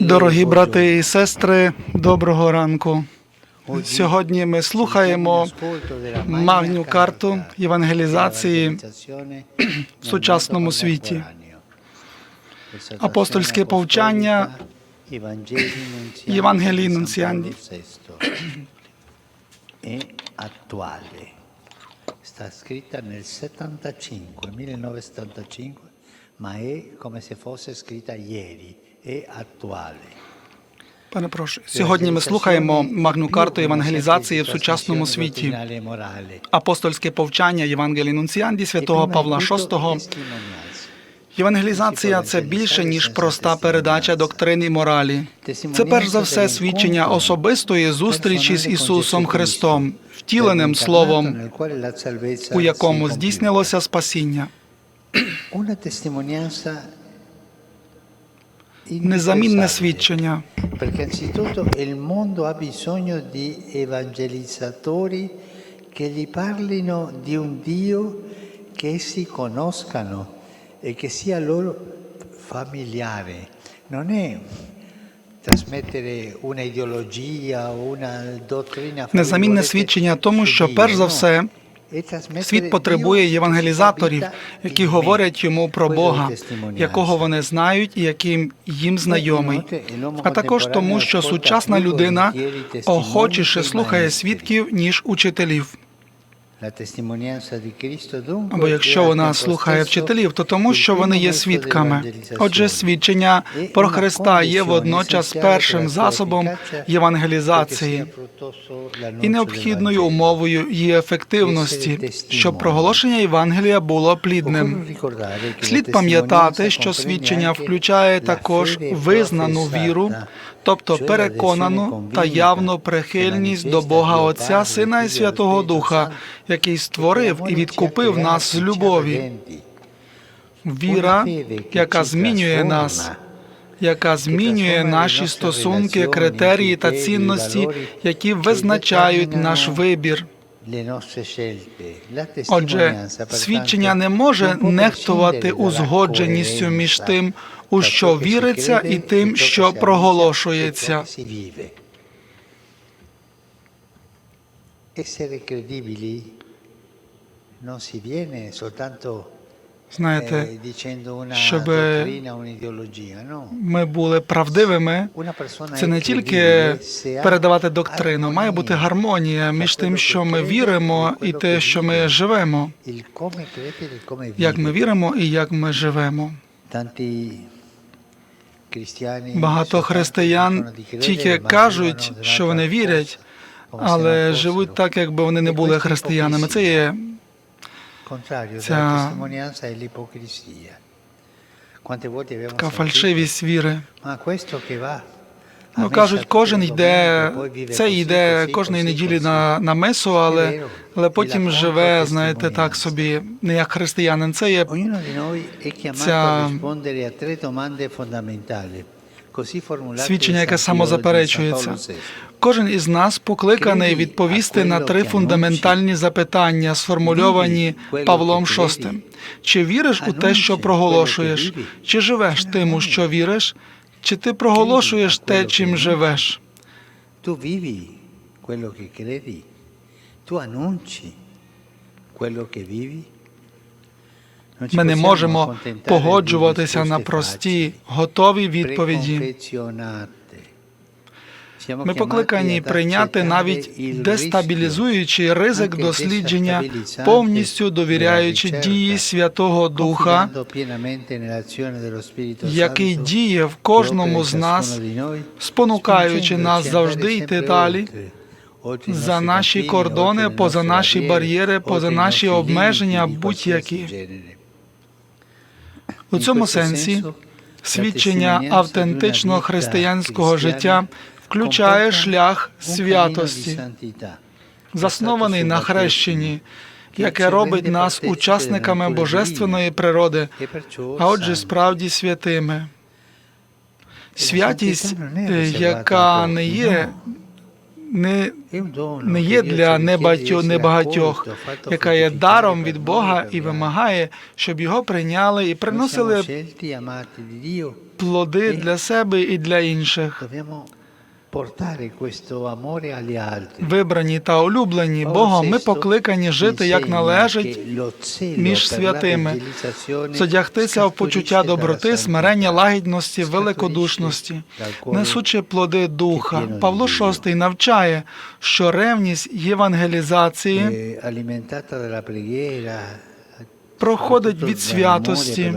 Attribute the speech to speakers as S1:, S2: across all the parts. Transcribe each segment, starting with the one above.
S1: Дорогі брати і сестри, доброго ранку. Сьогодні ми слухаємо магню карту євангелізації в сучасному світі. Апостольське повчання Євангелії Нунціанді.
S2: Sta scritta nel 75, 1975, ma è come se fosse scritta ieri, è attuale.
S1: Перепрошую. Сьогодні ми слухаємо магну карту євангелізації в сучасному світі. Апостольське повчання Євангелії Нунціанді святого Павла VI. Євангелізація це більше ніж проста передача доктрин і моралі. Це перш за все свідчення особистої зустрічі з Ісусом Христом, втіленим словом, у якому здійснилося спасіння.
S2: Una testimonianza
S1: Незамінне свідчення.
S2: Perché anzitutto il mondo ha bisogno di evangelizzatori che gli parlino di un Dio che essi conoscano e che sia loro familiare. Non è trasmettere una ideologia o una dottrina.
S1: Незамінне свідчення тому, що перш за все світ потребує євангелізаторів, які говорять йому про Бога, якого вони знають і яким їм знайомий. А також тому, що сучасна людина охочіше слухає свідків ніж учителів. Або якщо вона слухає вчителів, то тому, що вони є свідками. Отже, свідчення про Христа є водночас першим засобом євангелізації і необхідною умовою її ефективності, щоб проголошення Євангелія було плідним. Слід пам'ятати, що свідчення включає також визнану віру, тобто переконану та явну прихильність до Бога Отця, Сина і Святого Духа, який створив і відкупив нас з любові. Віра, яка змінює нас, яка змінює наші стосунки, критерії та цінності, які визначають наш вибір. Отже, свідчення не може нехтувати узгодженістю між тим, у що віриться, і тим, що проголошується. Знаєте,
S2: eh,
S1: щоб ми були правдивими. Це не тільки передавати доктрину, має бути гармонія між тим, що ми віримо, і те, що ми живемо,
S2: e
S1: як ми віримо і як ми живемо. Багато християн тільки кажуть, що вони вірять, але живуть так, якби вони не
S2: E
S1: були християнами. Це є Ця- така фальшивість віри. Ну кажуть, кожен йде, це йде кожної неділі на, на месу, але, але потім живе, знаєте, так собі, не як християнин. Це є Ця- свідчення, яке самозаперечується. Кожен із нас покликаний відповісти на три фундаментальні запитання, сформульовані Павлом VI. Чи віриш у те, що проголошуєш? Чи живеш тим, у що віриш? Чи ти проголошуєш те, чим живеш?
S2: Quello che credi, tu annunci quello che vivi.
S1: Ми не можемо погоджуватися на прості, готові відповіді. Ми покликані прийняти навіть дестабілізуючий ризик дослідження, повністю довіряючи дії Святого Духа, який діє в кожному з нас, спонукаючи нас завжди йти далі за наші кордони, поза наші бар'єри, поза наші обмеження, будь-які. У цьому сенсі свідчення автентичного християнського життя включає шлях святості, заснований на хрещенні, яке робить нас учасниками божественної природи, а отже, справді святими. Святість, е, яка не є, не, не є для небагатьох, яка є даром від Бога і вимагає, щоб його прийняли і приносили плоди для себе і для інших. Вибрані та улюблені Богом, ми покликані жити як належить між святими, зодягтися в почуття доброти, смирення, лагідності, великодушності, несучи плоди духа. Павло VI навчає, що ревність євангелізації
S2: alimentata
S1: проходить від святості,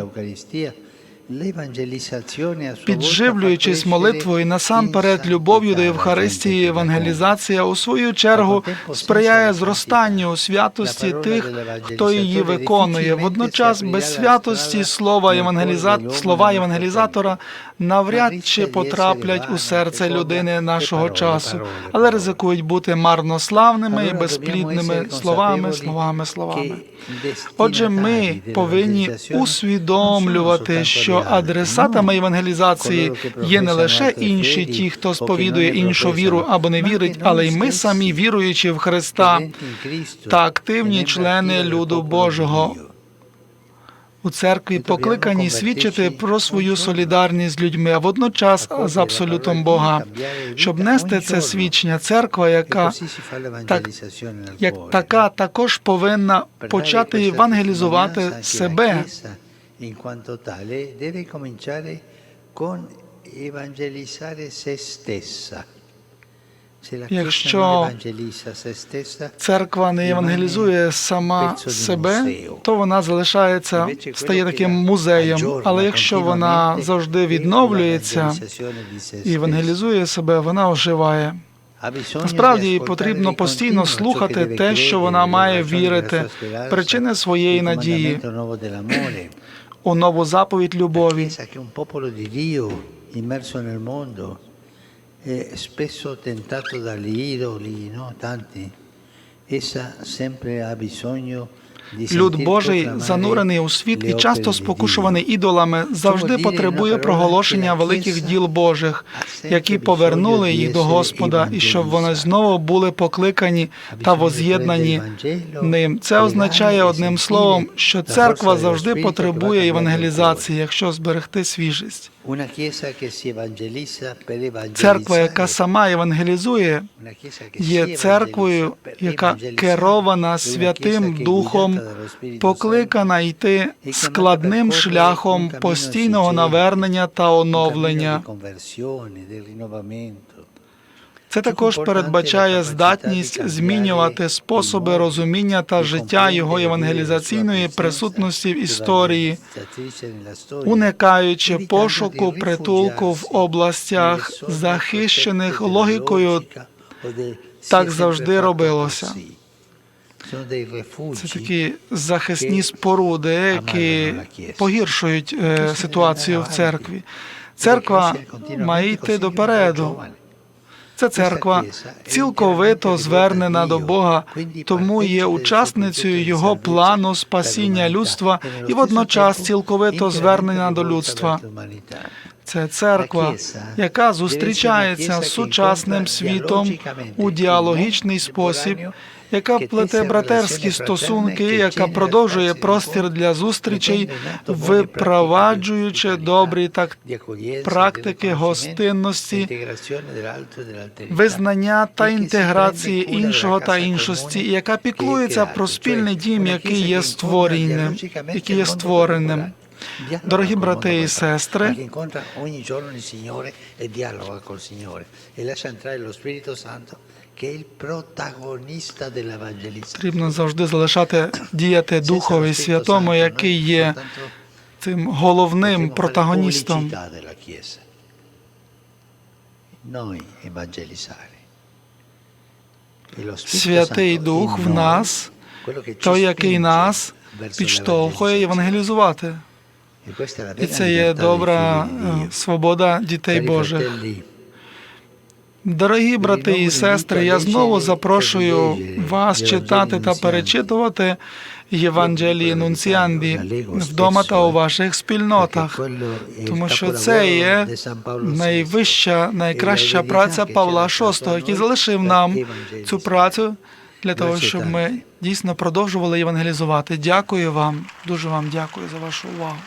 S1: Підживлюючись молитвою насамперед любов'ю до Євхаристії, евангелізація у свою чергу сприяє зростанню у святості тих, хто її виконує. Водночас без святості слова євангеліза... слова євангелізатора навряд чи потраплять у серце людини нашого часу, але ризикують бути марнославними і безплідними словами, словами, словами. Отже, ми повинні усвідомлювати, що адресатами евангелізації є не лише інші, ті, хто сповідує іншу віру або не вірить, але й ми самі віруючи в Христа та активні члени люду Божого. У церкві покликані свідчити про свою солідарність з людьми, а водночас з абсолютом Бога, щоб нести це свідчення. Церква, яка так, як така, також повинна почати евангелізувати себе.
S2: In quanto tale deve cominciare con evangelizzare se stessa.
S1: Якщо Церква не євангелізує сама себе, то вона залишається, стає таким музеєм. Але якщо вона завжди відновлюється і евангелізує себе, вона оживає. Насправді їй потрібно постійно слухати те, що вона має вірити, причини своєї надії у нову заповідь любові.
S2: Chiesa che è un popolo di Dio immerso nel mondo e spesso tentato dagli idoli, no? tanti. Essa sempre ha bisogno di
S1: Люд Божий занурений у світ і часто спокушуваний ідолами, завжди потребує проголошення великих діл Божих, які повернули їх до Господа, і щоб вони знову були покликані та воз'єднані ним. Це означає одним словом, що церква завжди потребує евангелізації, якщо зберегти свіжість. Церква, яка сама евангелізує,
S2: Una
S1: є церквою, яка керована Святим Духом, покликана йти складним шляхом постійного навернення та оновлення. Це також передбачає здатність змінювати способи розуміння та життя його євангелізаційної присутності в історії, уникаючи пошуку притулку в областях, захищених логікою. Так завжди робилося. Це такі захисні споруди, які погіршують е, ситуацію в церкві. Церква має йти допереду. Ця церква цілковито звернена до Бога, тому є учасницею його плану спасіння людства і водночас цілковито звернена до людства. Це церква, яка зустрічається з сучасним світом у діалогічний спосіб, яка плете братерські стосунки, яка продовжує простір для зустрічей, випроваджуючи добрі так практики гостинності, визнання та інтеграції іншого та іншості, яка піклується про спільний дім, який є створеним, який є створеним. Дорогі брати і сестри,
S2: e e
S1: потрібно завжди залишати діяти Духові Святому, який є цим головним протагоністом.
S2: E
S1: Святий Дух в нас, той, який нас підштовхує євангелізувати. І це є добра свобода дітей Божих. Дорогі брати і сестри, я знову запрошую вас читати та перечитувати Євангелії Нунціанді вдома та у ваших спільнотах, тому що це є найвища, найкраща праця Павла VI, який залишив нам цю працю для того, щоб ми дійсно продовжували євангелізувати. Дякую вам, дуже вам дякую за вашу увагу.